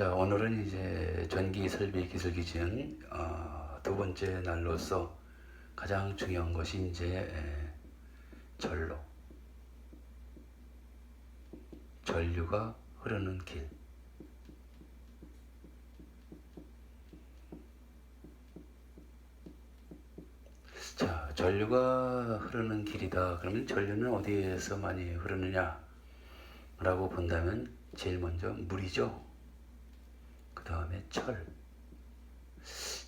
자, 오늘은 이제 전기 설비 기술 기준 어, 두 번째 날로서 가장 중요한 것이 이제 에, 전로, 전류가 흐르는 길. 자, 전류가 흐르는 길이다. 그러면 전류는 어디에서 많이 흐르느냐? 라고 본다면 제일 먼저 물이죠. 그 다음에 철.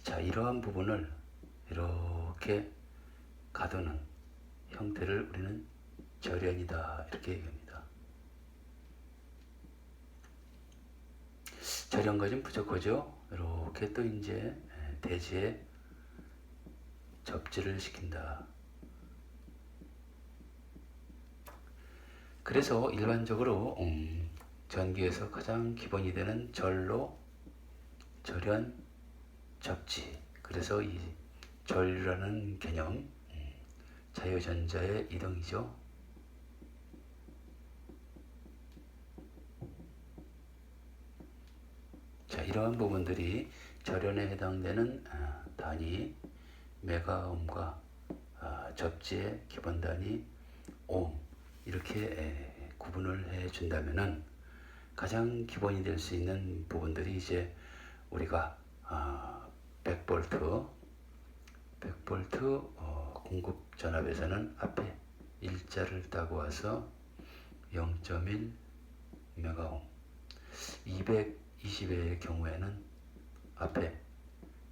자, 이러한 부분을 이렇게 가두는 형태를 우리는 절연이다. 이렇게 얘기합니다. 절연과 좀 부족하죠? 이렇게 또 이제 대지에 접지를 시킨다. 그래서 일반적으로 음, 전기에서 가장 기본이 되는 절로, 절연, 접지. 그래서 이 전류라는 개념, 음, 자유전자의 이동이죠. 자, 이러한 부분들이 절연에 해당되는 아, 단위 메가옴과 아, 접지의 기본 단위 옴 이렇게 에, 구분을 해 준다면은 가장 기본이 될 수 있는 부분들이 이제 우리가 아, 100볼트 100볼트 어, 공급 전압에서는 앞에 일자를 따고 와서 0.1 메가옴 220의 경우에는 앞에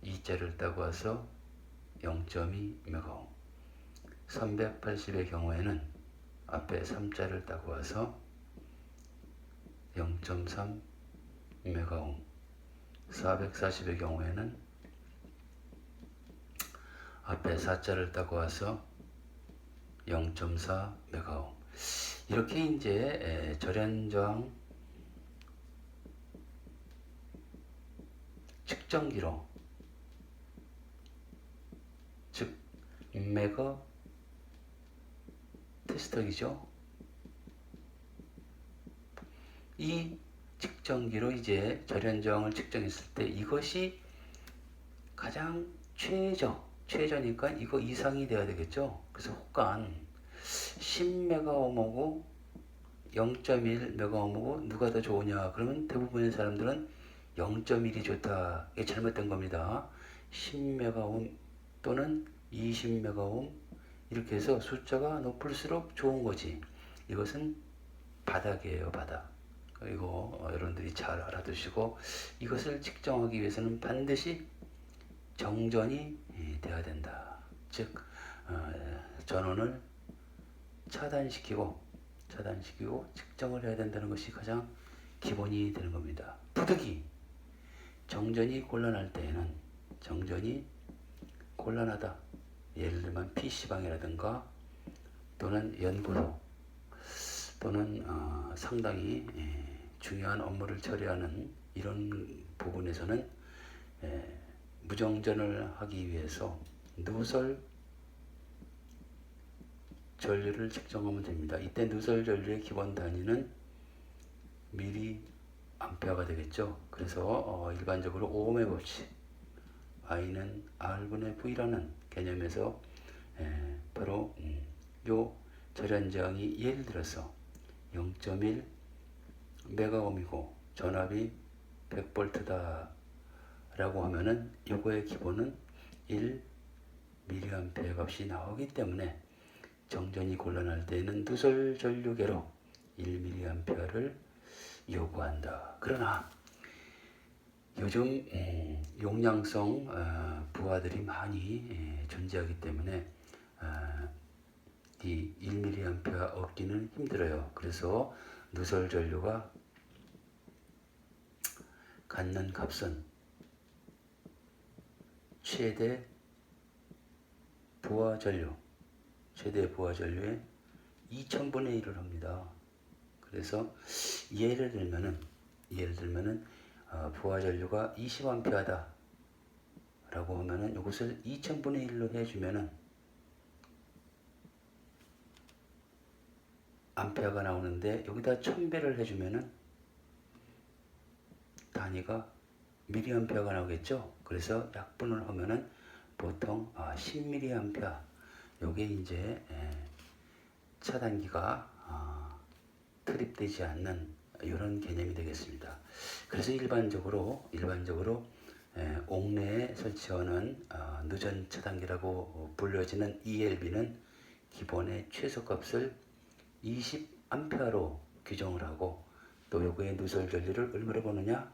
2자를 따고 와서 0.2 메가옴 380의 경우에는 앞에 3자를 따고 와서 0.3 메가옴 440의 경우에는 앞에 4자를 따고 와서 0.4 메가옴 이렇게 이제 절연저항 측정기로 즉 메가 테스터기죠. 이 측정기로 이제 절연저항을 측정했을 때 이것이 가장 최저, 최저니까 이거 이상이 돼야 되겠죠. 그래서 혹간 10메가옴하고 0.1메가옴하고 누가 더 좋으냐? 그러면 대부분의 사람들은 0.1이 좋다. 이게 잘못된 겁니다. 10메가옴 또는 20메가옴 이렇게 해서 숫자가 높을수록 좋은 거지. 이것은 바닥이에요, 바닥. 어, 여러분들이 잘 알아두시고 이것을 측정하기 위해서는 반드시 정전이 예, 돼야 된다. 즉 어, 전원을 차단시키고 차단시키고 측정을 해야 된다는 것이 가장 기본이 되는 겁니다. 부득이 정전이 곤란할 때에는 정전이 곤란하다. 예를 들면 PC방이라든가 또는 연구소 또는 어, 상당히 예, 중요한 업무를 처리하는 이런 부분에서는 예, 무정전을 하기 위해서 누설 전류를 측정하면 됩니다. 이때 누설 전류의 기본 단위는 미리 암페어가 되겠죠. 그래서 어, 일반적으로 오음의 법칙 I는 R분의 V라는 개념에서 에, 바로 음, 요 절연저항이 예를 들어서 0.1 메가옴이고 전압이 100볼트다 라고 하면은 요거의 기본은 1 미리암페어 값이 나오기 때문에 정전이 곤란할 때는 누설 전류계로 1 미리암페어를 요구한다. 그러나 요즘 음, 용량성 어, 부하들이 많이 예, 존재하기 때문에 어, 이 1mA 얻기는 힘들어요. 그래서 누설 전류가 갖는 값은 최대 부하 전류, 최대 부하 전류의 2000분의 1을 합니다. 그래서 예를 들면은 예를 들면은 어, 부하 전류가 20A다 라고 하면은 이것을 2000분의 1로 해주면은 암페어가 나오는데 여기다 1000배를 해주면은 단위가 미리암페어가 나오겠죠. 그래서 약분을 하면은 보통 아, 10mA 요게 이제 예, 차단기가 아, 투입되지 않는 이런 개념이 되겠습니다. 그래서 일반적으로 일반적으로 예, 옥내에 설치하는 아, 누전 차단기라고 불려지는 ELB는 기본의 최소값을 20A로 규정을 하고 또 요거의 누설 전류를 얼마로 보느냐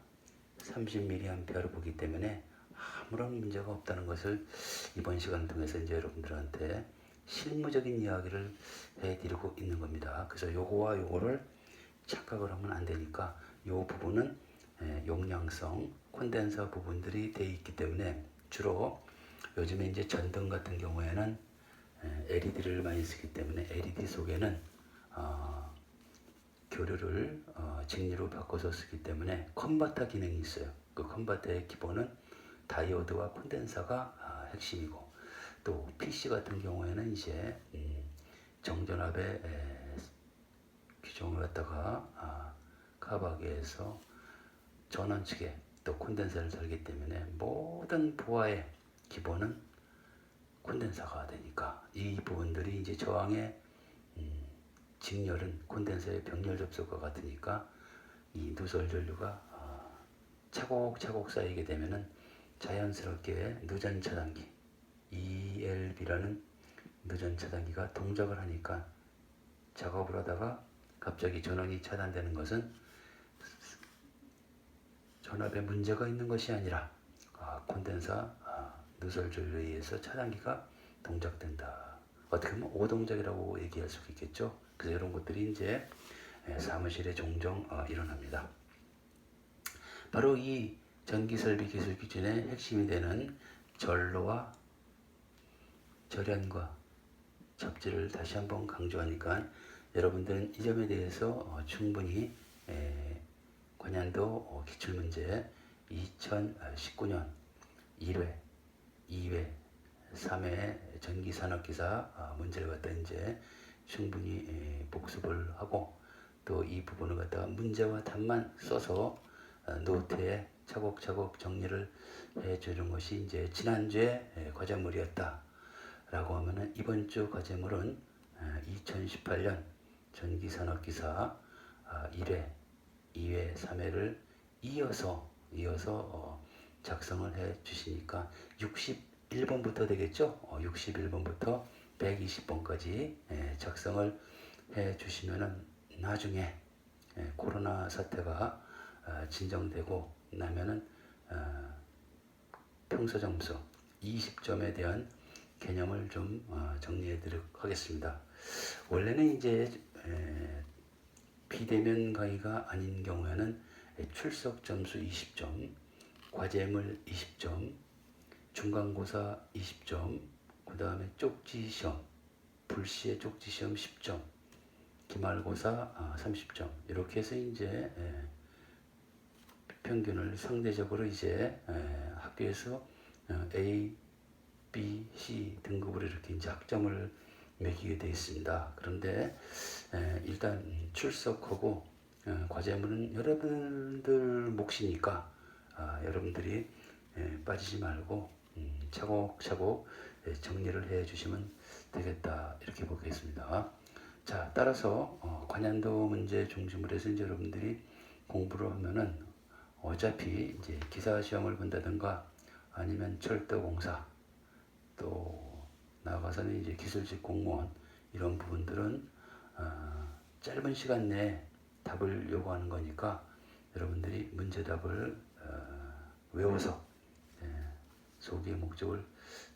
30mA로 보기 때문에 아무런 문제가 없다는 것을 이번 시간을 통해서 이제 여러분들한테 실무적인 이야기를 해드리고 있는 겁니다. 그래서 요거와 요거를 착각을 하면 안 되니까 요 부분은 예, 용량성 콘덴서 부분들이 돼 있기 때문에 주로 요즘에 이제 전등 같은 경우에는 LED를 많이 쓰기 때문에 LED 속에는 어, 교류를 어, 직리로 바꿔서 쓰기 때문에 컨버터 기능이 있어요. 그 컨버터의 기본은 다이오드와 콘덴서가 아, 핵심이고 또 PC 같은 경우에는 이제 음, 정전압의 에, 규정을 갖다가 아, 카바게에서 전원 측에 또 콘덴서를 달기 때문에 모든 보아의 기본은 콘덴서가 되니까 이 부분들이 이제 저항의 음, 직렬은 콘덴서의 병렬 접속과 같으니까 이 누설 전류가 아, 차곡차곡 쌓이게 되면은 자연스럽게 누전 차단기 ELB라는 누전 차단기가 동작을 하니까 작업을 하다가 갑자기 전원이 차단되는 것은 전압에 문제가 있는 것이 아니라 아, 콘덴서 아, 누설 전류에 의해서 차단기가 동작된다. 어떻게 보면 오동작이라고 얘기할 수 있겠죠. 그래서 이런 것들이 이제 예, 사무실에 종종 어, 일어납니다. 바로 이 전기설비 기술 기준의 핵심이 되는 전로와 절연과 접지를 다시 한번 강조하니까 여러분들은 이 점에 대해서 어, 충분히 에, 관련도 어, 기출문제 2019년 1회, 2회, 3회 전기산업기사 아, 문제를 갖다 이제 충분히 에, 복습을 하고 또 이 부분을 갖다가 문제와 답만 써서 어, 노트에 차곡차곡 정리를 해주는 것이 이제 지난주에 에, 과제물이었다. 라고 하면은 이번 주 과제물은 2018년 전기산업기사 1회, 2회, 3회를 이어서 이어서 어, 작성을 해 주시니까 61번부터 되겠죠? 61번부터 120번까지 작성을 해 주시면은 나중에 예, 코로나 사태가 어, 진정되고 나면은 어, 평소 점수 20점에 대한 개념을 좀 어, 정리해 드리도록 하겠습니다. 원래는 이제 에, 비대면 강의가 아닌 경우에는 출석 점수 20점, 과제물 20점, 중간고사 20점, 그 다음에 쪽지 시험, 불시의 쪽지 시험 10점, 기말고사 아, 30점 이렇게 해서 이제 에, 평균을 상대적으로 이제 에, 학교에서 어, A, B, C 등급으로 이렇게 이제 학점을 매기게 되어 있습니다. 그런데 에, 일단 출석하고 어, 과제물은 여러분들 몫이니까 아, 여러분들이 에, 빠지지 말고 음, 차곡차곡 에, 정리를 해 주시면 되겠다 이렇게 보겠습니다. 자 따라서 어, 관련도 문제 중심으로 해서 이제 여러분들이 공부를 하면은 어차피 이제 기사 시험을 본다든가 아니면 철도 공사 또 나아가서는 이제 기술직 공무원 이런 부분들은 어, 짧은 시간 내에 답을 요구하는 거니까 여러분들이 문제답을 어, 외워서 예, 소기의 목적을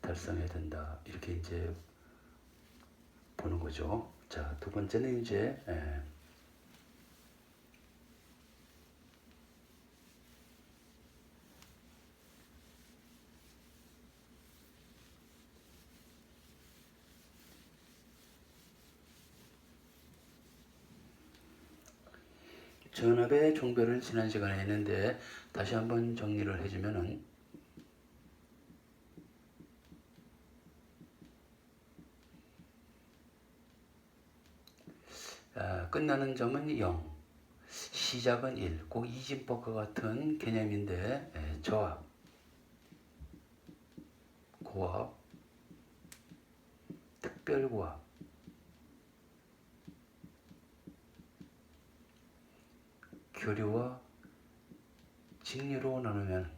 달성해야 된다 이렇게 이제 보는 거죠. 자 두 번째는 이제 예, 전압의 종별을 지난 시간에 했는데 다시 한번 정리를 해주면은 아, 끝나는 점은 0, 시작은 1, 꼭 이진법과 같은 개념인데 예, 저합, 고합, 특별고합, 교류와 직류로 나누면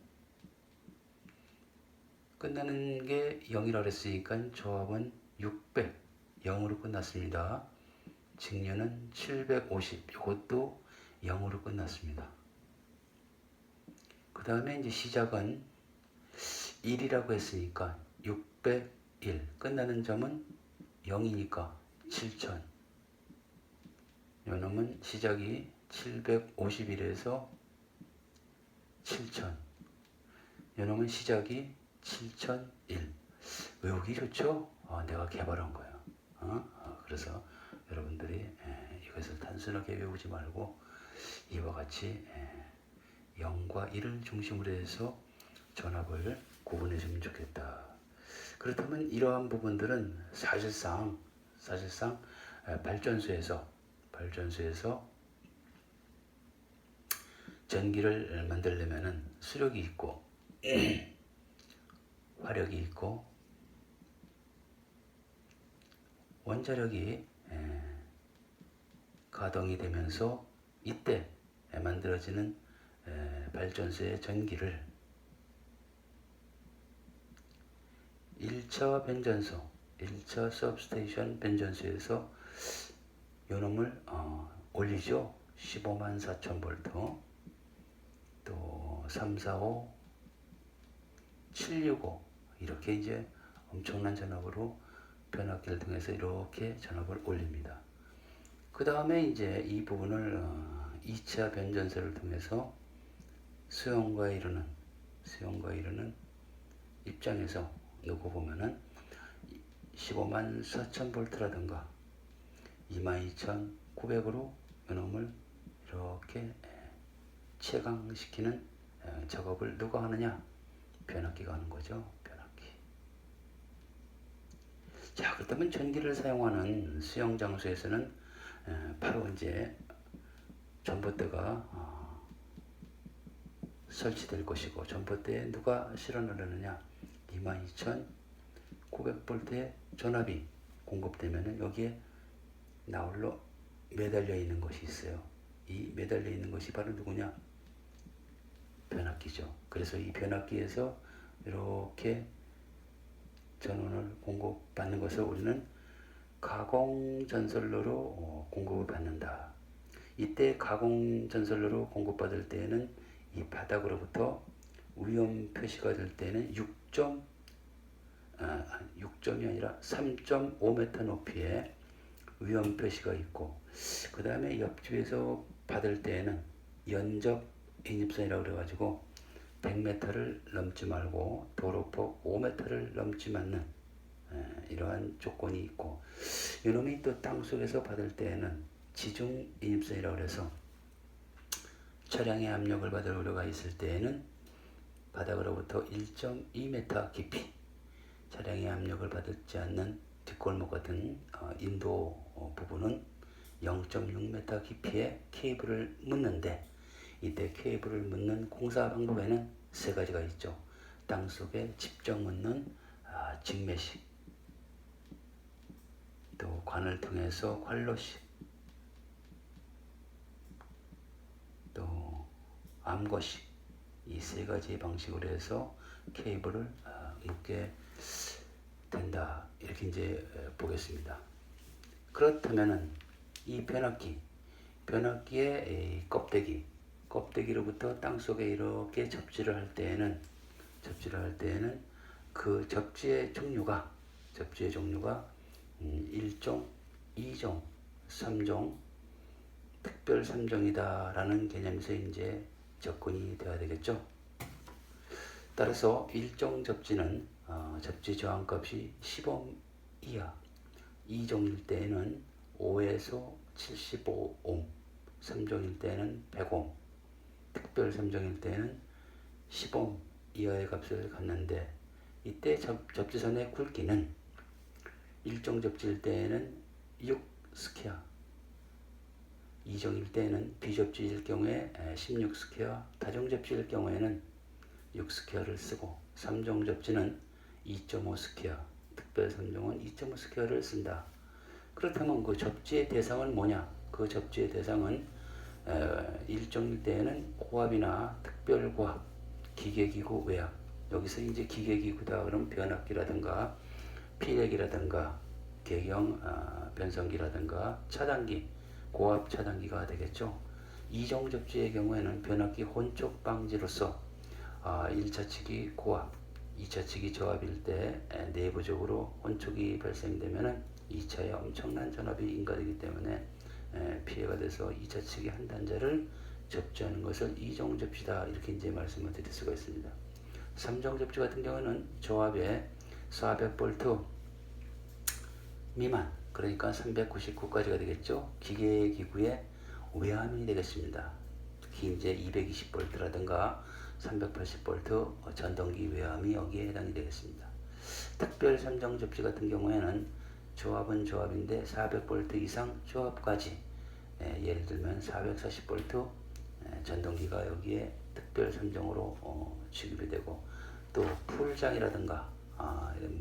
끝나는 게 0이라 그랬으니까 조합은 600, 0으로 끝났습니다. 직류는 750, 이것도 0으로 끝났습니다. 그 다음에 이제 시작은 1이라고 했으니까 601, 끝나는 점은 0이니까 7000. 요놈은 시작이 751에서 7000. 요놈은 시작이 7001. 외우기 좋죠? 어, 내가 개발한 거예요. 어? 어, 그래서 여러분들이 에, 이것을 단순하게 외우지 말고 이와 같이 에, 0과 1을 중심으로 해서 전압을 구분해 주면 좋겠다. 그렇다면 이러한 부분들은 사실상 사실상 에, 발전소에서 발전소에서 전기를 만들려면은 수력이 있고 화력이 있고 원자력이 에, 가동이 되면서 이때 만들어지는 에, 발전소의 전기를 1차 변전소, 1차 서브스테이션 변전소에서 요놈을 어, 올리죠. 15만 4천 볼트 또 345, 765 이렇게 이제 엄청난 전압으로 변압기를 통해서 이렇게 전압을 올립니다. 그 다음에 이제 이 부분을 어, 2차 변전소를 통해서 수용과 이루는 수용과 이루는 입장에서 놓고 보면은 15만 4천 볼트라든가 22,900으로 요놈을 이렇게 체강시키는 에, 작업을 누가 하느냐? 변압기가 하는 거죠. 변압기. 자, 그렇다면 전기를 사용하는 수영 장소에서는 에, 바로 이제 전봇대가 어, 설치될 것이고 전봇대에 누가 실어놓으느냐? 22,900볼트의 전압이 공급되면은 여기에 나홀로 매달려 있는 것이 있어요. 이 매달려 있는 것이 바로 누구냐? 변압기죠. 그래서 이 변압기에서 이렇게 전원을 공급받는 것을 우리는 가공 전선로로 어, 공급을 받는다. 이때 가공 전선로로 공급받을 때에는 이 바닥으로부터 위험 표시가 될 때는 6점 아, 6점이 아니라 3.5m 높이의 위험 표시가 있고 그 다음에 옆집에서 받을 때에는 연접 인입선이라고 그래가지고 100m를 넘지 말고 도로폭 5m를 넘지 않는 에, 이러한 조건이 있고 이놈이 또 땅속에서 받을 때에는 지중 인입선이라고 그래서 차량의 압력을 받을 우려가 있을 때에는 바닥으로부터 1.2m 깊이 차량의 압력을 받지 않는 뒷골목 같은 어, 인도 어, 부분은 0.6m 깊이의 케이블을 묻는데 이때 케이블을 묻는 공사 방법에는 세 가지가 있죠. 땅 속에 직접 묻는 아, 직매식, 또 관을 통해서 관로식, 또 암거식 이 세 가지 방식으로 해서 케이블을 아, 묶게 된다 이렇게 이제 보겠습니다. 그렇다면은 이 변압기, 변압기의 이 껍데기, 껍데기로부터 땅 속에 이렇게 접지를 할 때에는 접지를 할 때에는 그 접지의 종류가 접지의 종류가 음, 1종, 2종, 3종, 특별 3종이다라는 개념에서 이제 접근이 되어야 되겠죠. 따라서 일종 접지는 어, 접지 저항값이 10옴 이하, 2종일 때에는 5에서 75옴, 3종일 때는 100옴, 특별 3종일 때는 10옴 이하의 값을 갖는데 이때 접, 접지선의 굵기는 일종 접지일 때에는 6 스퀘어, 이종일 때는 비접지일 경우에 16 스퀘어, 다종접지일 경우에는 6 스퀘어를 쓰고 3종 접지는 2.5 스퀘어, 특별 3종은 2.5 스퀘어를 쓴다. 그렇다면 그 접지의 대상은 뭐냐? 그 접지의 대상은 에, 일종일 때에는 고압이나 특별 고압, 기계기구 외압 여기서 이제 기계기구다 그러면 변압기라든가 피력이라든가 개경 아, 변성기라든가 차단기 고압 차단기가 되겠죠. 이종 접지의 경우에는 변압기 혼촉 방지로서 아, 1차 측이 고압, 2차 측이 저압일 때 에, 내부적으로 혼촉이 발생되면은 2차에 엄청난 전압이 인가되기 때문에 에, 피해가 돼서 2차 측이 한 단자를 접지하는 것을 이종 접지다 이렇게 이제 말씀을 드릴 수가 있습니다. 3종 접지 같은 경우는 저압에 400V 미만 그러니까 399까지가 되겠죠. 기계 기구의 외함이 되겠습니다. 특히 이제 220V라든가 380V 전동기 외함이 여기에 해당이 되겠습니다. 특별 3종 접지 같은 경우에는 조합은 조합인데 400V 이상 조합까지 예, 예를 들면 440V 예, 전동기가 여기에 특별 3종으로 어, 취급이 되고 또 풀장이라든가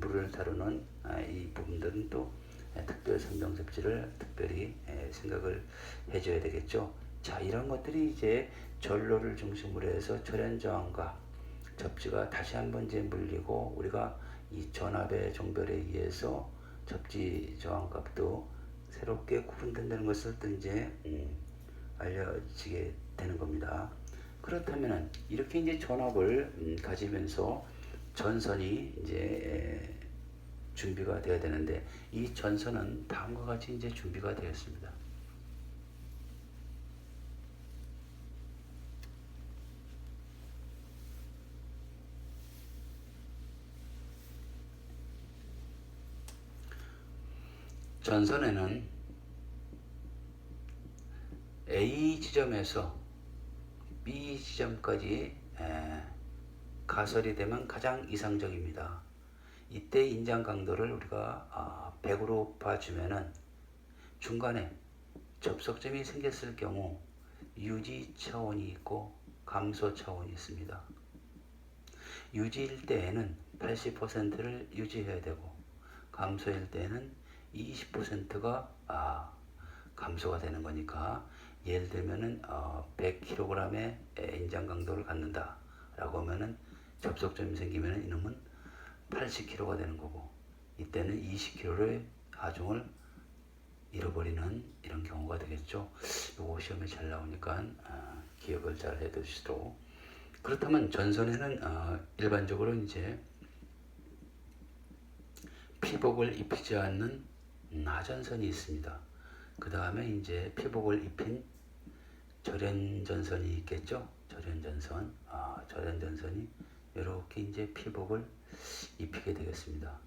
물을 다루는 아, 이 부분들은 또 예, 특별 3종 접지를 특별히 예, 생각을 해줘야 되겠죠. 자 이런 것들이 이제 전로를 중심으로 해서 절연 저항과 접지가 다시 한번 이제 물리고 우리가 이 전압의 종별에 의해서 접지 저항값도 새롭게 구분된다는 것을 또 이제 음, 알려지게 되는 겁니다. 그렇다면은 이렇게 이제 전압을 음, 가지면서 전선이 이제 에, 준비가 되어야 되는데 이 전선은 다음과 같이 이제 준비가 되었습니다. 전선에는 A 지점에서 B 지점까지 에, 가설이 되면 가장 이상적입니다. 이때 인장 강도를 우리가 아, 100으로 봐주면은 중간에 접속점이 생겼을 경우 유지 차원이 있고 감소 차원이 있습니다. 유지일 때에는 80%를 유지해야 되고 감소일 때는 20%가 아, 감소가 되는 거니까 예를 들면은 어, 100kg의 인장 강도를 갖는다라고 하면은 접속점이 생기면은 이놈은 80kg가 되는 거고 이때는 20kg의 하중을 잃어버리는 이런 경우가 되겠죠. 요거 시험에 잘 나오니까 아, 기억을 잘 해두시도록 그렇다면 전선에는 어, 일반적으로 이제 피복을 입히지 않는 나전선이 있습니다. 그 다음에 이제 피복을 입힌 절연전선이 있겠죠. 절연전선, 아, 절연전선이 이렇게 이제 피복을 입히게 되겠습니다.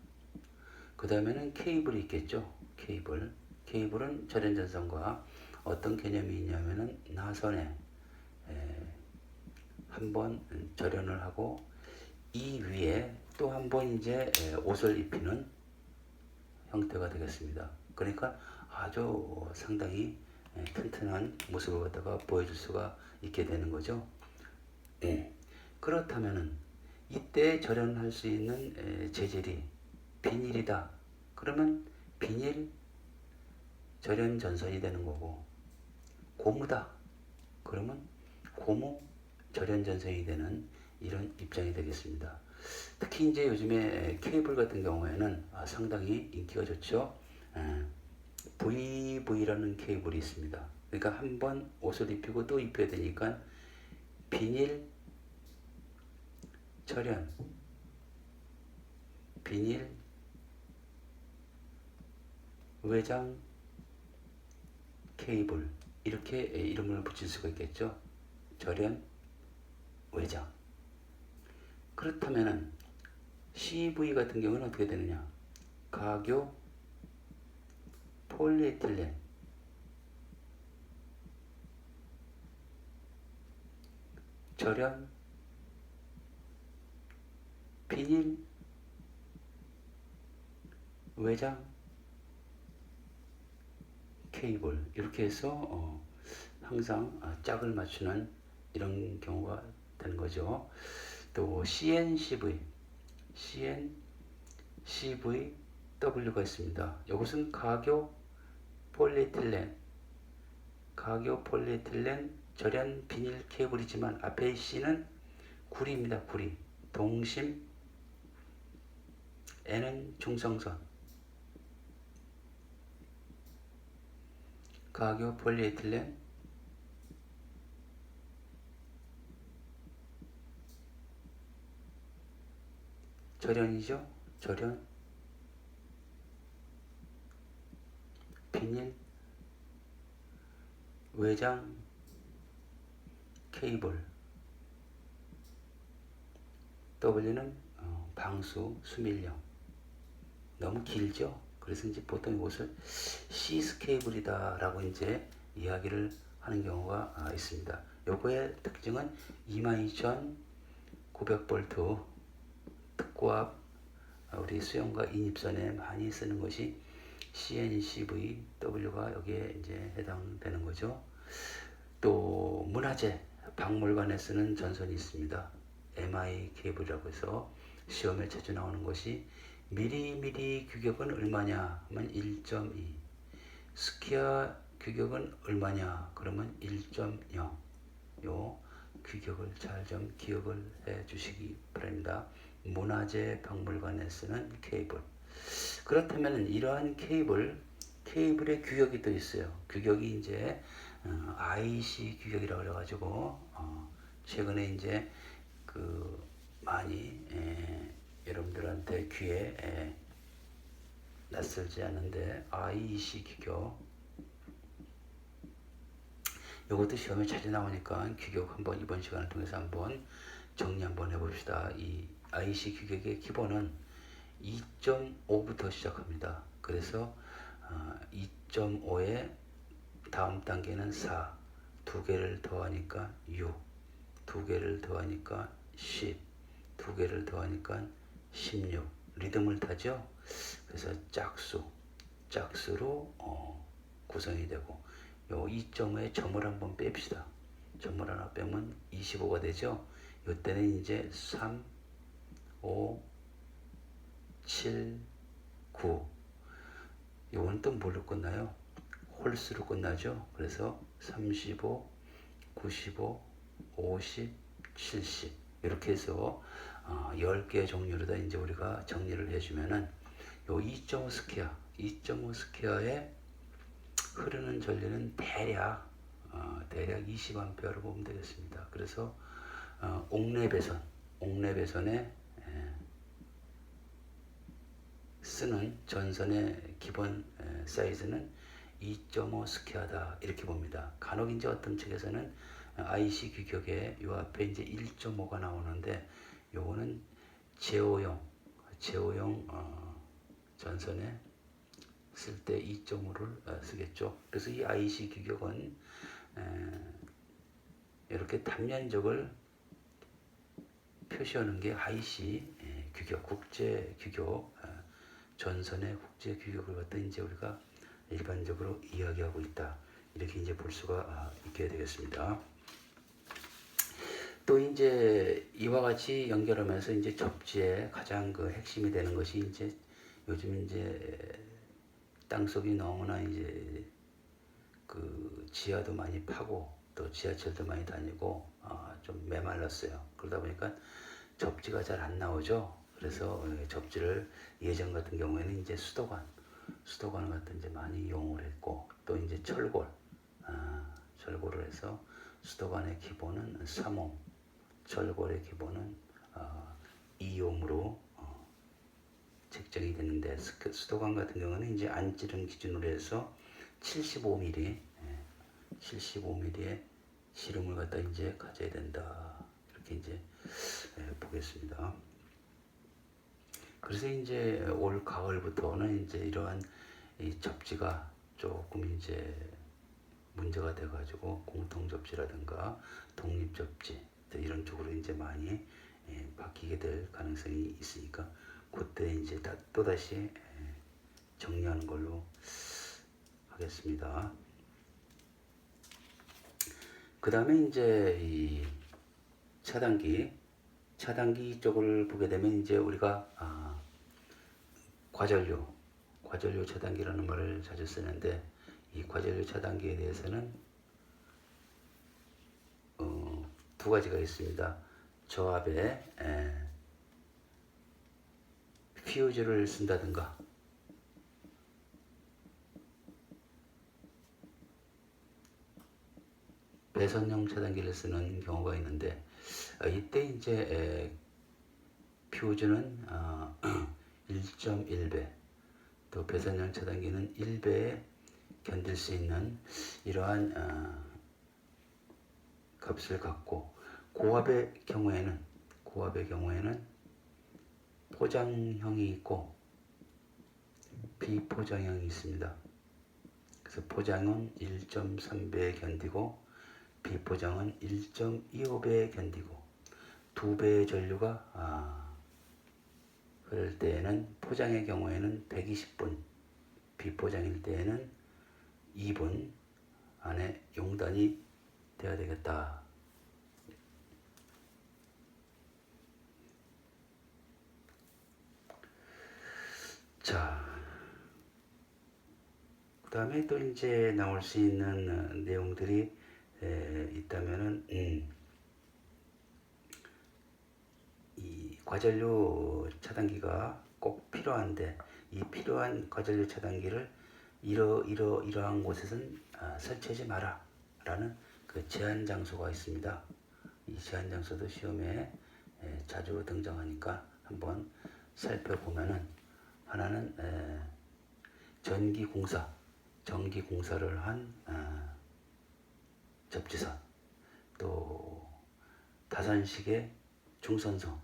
그 다음에는 케이블이 있겠죠. 케이블. 케이블은 절연전선과 어떤 개념이 있냐면은 나선에 한 번 절연을 하고 이 위에 또 한 번 이제 옷을 입히는 형태가 되겠습니다. 그러니까 아주 상당히 튼튼한 모습을 갖다가 보여줄 수가 있게 되는 거죠. 예. 그렇다면은 이때 절연할 수 있는 재질이 비닐이다. 그러면 비닐 절연 전선이 되는 거고 고무다. 그러면 고무 절연 전선이 되는 이런 입장이 되겠습니다. 특히 이제 요즘에 케이블 같은 경우에는 아, 상당히 인기가 좋죠. VV라는 케이블이 있습니다. 그러니까 한 번 옷을 입히고 또 입혀야 되니까 비닐 절연 비닐 외장 케이블 이렇게 이름을 붙일 수가 있겠죠. 절연 외장 그렇다면은 CV 같은 경우는 어떻게 되느냐? 가교 폴리에틸렌 절연 비닐 외장 케이블 이렇게 해서 어, 항상 아, 짝을 맞추는 이런 경우가 되는 거죠. 또 CNCV, CNCVW가 있습니다. 이것은 가교 폴리에틸렌, 가교 폴리에틸렌 절연 비닐 케이블이지만 앞에 C는 구리입니다. 구리. 동심 N은 중성선. 가교 폴리에틸렌. 절연이죠. 절연. 비닐. 외장. 케이블. W는 어, 방수 수밀령 너무 길죠. 그래서 이제 보통 이것을 시스 케이블이다라고 이제 이야기를 하는 경우가 아, 있습니다. 요거의 특징은 22,900볼트 특고압 아, 우리 수영과 인입선에 많이 쓰는 것이 CNCVW가 여기에 이제 해당되는 거죠. 또 문화재 박물관에 쓰는 전선이 있습니다. MI 케이블이라고 해서 시험에 자주 나오는 것이 미리미리 규격은 얼마냐? 하면 1.2 스키아 규격은 얼마냐? 그러면 1.0요 규격을 잘 좀 기억을 해 주시기 바랍니다. 문화재 박물관에 쓰는 케이블. 그렇다면 이러한 케이블 케이블의 규격이 또 있어요. 규격이 이제 어, IC 규격이라고 그래가지고 어, 최근에 이제 그 많이 에, 여러분들한테 귀에 에, 낯설지 않은데 IEC 규격 이것도 시험에 자주 나오니까 규격 한번 이번 시간을 통해서 한번 정리 한번 해봅시다. 이 IEC 규격의 기본은 2.5부터 시작합니다. 그래서 어, 2.5의 다음 단계는 4, 두 개를 더하니까 6, 두 개를 더하니까 10, 두 개를 더하니까 16 리듬을 타죠. 그래서 짝수, 짝수로 어, 구성이 되고 요 2.5에 점을 한번 뺍시다. 점을 하나 빼면 25가 되죠. 이때는 이제 3, 5, 7, 9 요건 또 뭘로 끝나요? 홀수로 끝나죠. 그래서 35, 95, 50, 70 이렇게 해서 어, 10개 종류로 다 이제 우리가 정리를 해주면은 요 2.5 스퀘어, 2.5 스퀘어에 흐르는 전류는 대략 어, 대략 20A로 보면 되겠습니다. 그래서 어, 옥내 배선, 옥내 배선에 에, 쓰는 전선의 기본 에, 사이즈는 2.5 스퀘어다 이렇게 봅니다. 간혹 이제 어떤 측에서는 IC 규격에 요 앞에 이제 1.5가 나오는데 요거는 제호용 제호용 어, 전선에 쓸 때 2.5를 어, 쓰겠죠. 그래서 이 IC 규격은 에, 이렇게 단면적을 표시하는 게 IC 에, 규격, 국제 규격, 어, 전선의 국제 규격을 갖다 이제 우리가 일반적으로 이야기하고 있다. 이렇게 이제 볼 수가 아, 있게 되겠습니다. 또 이제 이와 같이 연결하면서 이제 접지의 가장 그 핵심이 되는 것이 이제 요즘 이제 땅속이 너무나 이제 그 지하도 많이 파고 또 지하철도 많이 다니고 아, 좀 메말랐어요. 그러다 보니까 접지가 잘 안 나오죠. 그래서 예, 접지를 예전 같은 경우에는 이제 수도관, 수도관 같은 이제 많이 이용을 했고 또 이제 철골, 아, 철골을 해서 수도관의 기본은 3호, 철골의 기본은 어, 2옴으로 어, 책정이 되는데 스- 수도관 같은 경우는 이제 안찌름 기준으로 해서 75mm, 예, 75mm의 시름을 갖다 이제 가져야 된다. 이렇게 이제 예, 보겠습니다. 그래서 이제 올 가을부터는 이제 이러한 이 접지가 조금 이제 문제가 돼가지고 공통 접지라든가 독립 접지 또 이런 쪽으로 이제 많이 예, 바뀌게 될 가능성이 있으니까 그때 이제 다, 또 다시 예, 정리하는 걸로 하겠습니다. 그 다음에 이제 이 차단기, 차단기 쪽을 보게 되면 이제 우리가 아, 과전류, 과전류 차단기라는 말을 자주 쓰는데 이 과전류 차단기에 대해서는 두 가지가 있습니다. 저압에 에, 퓨즈를 쓴다든가 배선형 차단기를 쓰는 경우가 있는데 어, 이때 이제 에, 퓨즈는 어, 1.1배 또 배선형 차단기는 1배에 견딜 수 있는 이러한 어, 값을 갖고 고압의 경우에는 고압의 경우에는 포장형이 있고 비포장형이 있습니다. 그래서 포장은 1.3배에 견디고 비포장은 1.25배에 견디고 두 배의 전류가 아, 흐를 때에는 포장의 경우에는 120분, 비포장일 때에는 2분 안에 용단이 돼야 되겠다. 자, 그 다음에 또 이제 나올 수 있는 어, 내용들이 에, 있다면은, 음, 이 과전류 차단기가 꼭 필요한데, 이 필요한 과전류 차단기를 이러, 이러, 이러한 곳에선 아, 설치하지 마라. 라는 그 제한 장소가 있습니다. 이 제한 장소도 시험에 에, 자주 등장하니까 한번 살펴보면은 하나는 에, 전기 공사, 전기 공사를 한 아, 접지선, 또 다산식의 중선성,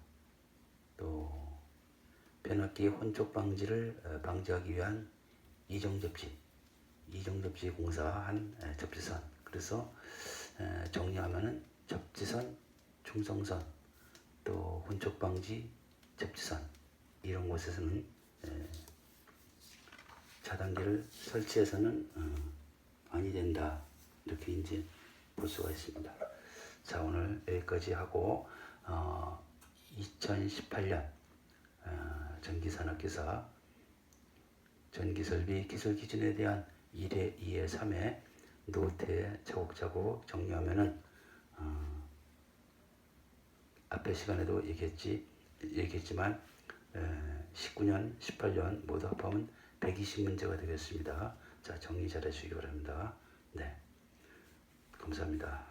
또 변압기 혼촉 방지를 어, 방지하기 위한 이종 접지, 이종 접지 공사한 에, 접지선. 그래서 에, 정리하면은 접지선, 중성선, 또 혼촉 방지 접지선 이런 곳에서는 에, 차단기를 설치해서는 어, 아니 된다 이렇게 이제 볼 수가 있습니다. 자 오늘 여기까지 하고 어, 2018년 어, 전기산업기사 전기설비 기술 기준에 대한 1회, 2회, 3회 노트에 차곡차곡 정리하면은 어, 앞에 시간에도 얘기했지 얘기했지만 에, 19년, 18년 모두 합하면 120문제가 되겠습니다. 자 정리 잘 해주시기 바랍니다. 네, 감사합니다.